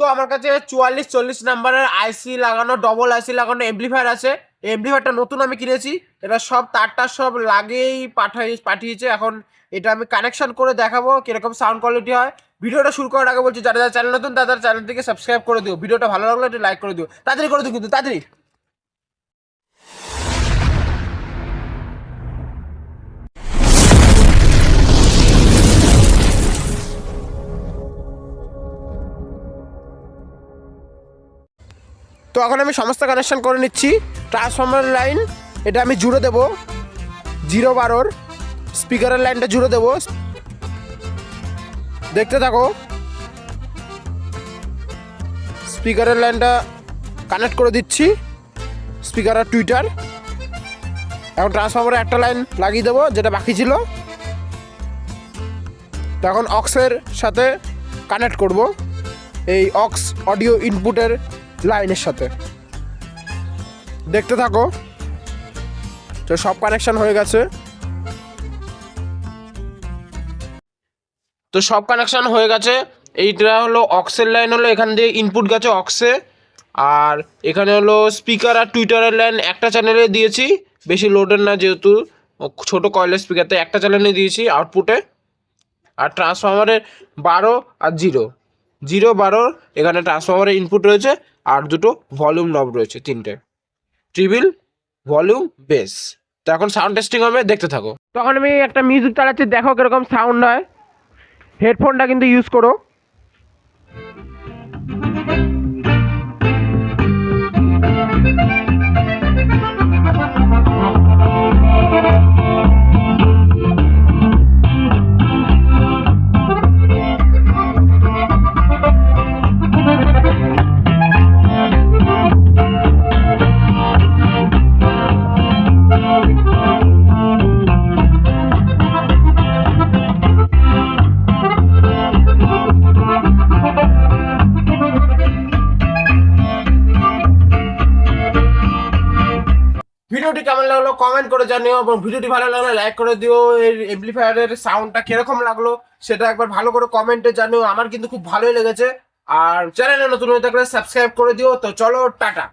তো আমার কাছে চুয়াল্লিশ, চল্লিশ নাম্বারের আইসি লাগানো ডবল আইসি লাগানো এমপ্লিফায়ার আছে। এমপ্লিফায়ারটা নতুন আমি কিনেছি। এটা সব তারটা সব লাগেই পাঠাই পাঠিয়েছে। এখন এটা আমি কানেকশান করে দেখাবো কীরকম সাউন্ড কোয়ালিটি হয়। ভিডিওটা শুরু করার আগে বলছি, যারা যারা চ্যানেল নতুন তাদের চ্যানেলটিকে সাবস্ক্রাইব করে দিও। ভিডিওটা ভালো লাগলে একটু লাইক করে দিও। তাড়াতাড়ি করে দিও কিন্তু, তাড়াতাড়ি। তো এখন আমি সমস্ত কানেকশান করে নিচ্ছি। ট্রান্সফর্মার লাইন এটা আমি জুড়ে দেবো। জিরো বারোর স্পিকারের লাইনটা জুড়ে দেবো। দেখতে থাকো। স্পিকারের লাইনটা কানেক্ট করে দিচ্ছি। স্পিকার আর টুইটার এখন ট্রান্সফর্মারে একটা লাইন লাগিয়ে দেবো, যেটা বাকি ছিল। তখন অক্সের সাথে কানেক্ট করব। এই অক্স অডিও ইনপুটের লাইনের সাথে। দেখতে থাকো। তো সব কানেকশন হয়ে গেছে। তো সব কানেকশন হয়ে গেছে। এইটা হলো অক্সের লাইন হলো, এখান দিয়ে ইনপুট গেছে অক্সে। আর এখানে হলো স্পিকার আর টুইটারের লাইন একটা চ্যানেলে দিয়েছি। বেশি লোডের না যেহেতু, ছোট কয়েলের স্পিকারতে একটা চ্যানেলে দিয়েছি আউটপুটে আর ট্রান্সফর্মারের বারো আর জিরো জিরো বারো এখানে ট্রান্সফর্মারের ইনপুট রয়েছে আর দুটো ভলিউম নব রয়েছে, তিনটে। ট্রিবিল ভলিউম বেস তো এখন সাউন্ড টেস্টিং হবে, দেখতে থাকো। তখন আমি একটা মিউজিক চালাচ্ছি, দেখো কীরকম সাউন্ড হয়। হেডফোনটা কিন্তু ইউজ করো। ভিডিওটি কেমন লাগল কমেন্ট করে জানিও এবং ভিডিওটি ভালো লাগলে লাইক করে দিও। এর এমপ্লিফায়ারের সাউন্ডটা কীরকম লাগল সেটা একবার ভালো করে কমেন্টে জানিও। আমার কিন্তু খুব ভালোই লেগেছে। আর চ্যানেলে নতুন হয়ে থাকলে সাবস্ক্রাইব করে দিও। তো চলো, টাটা।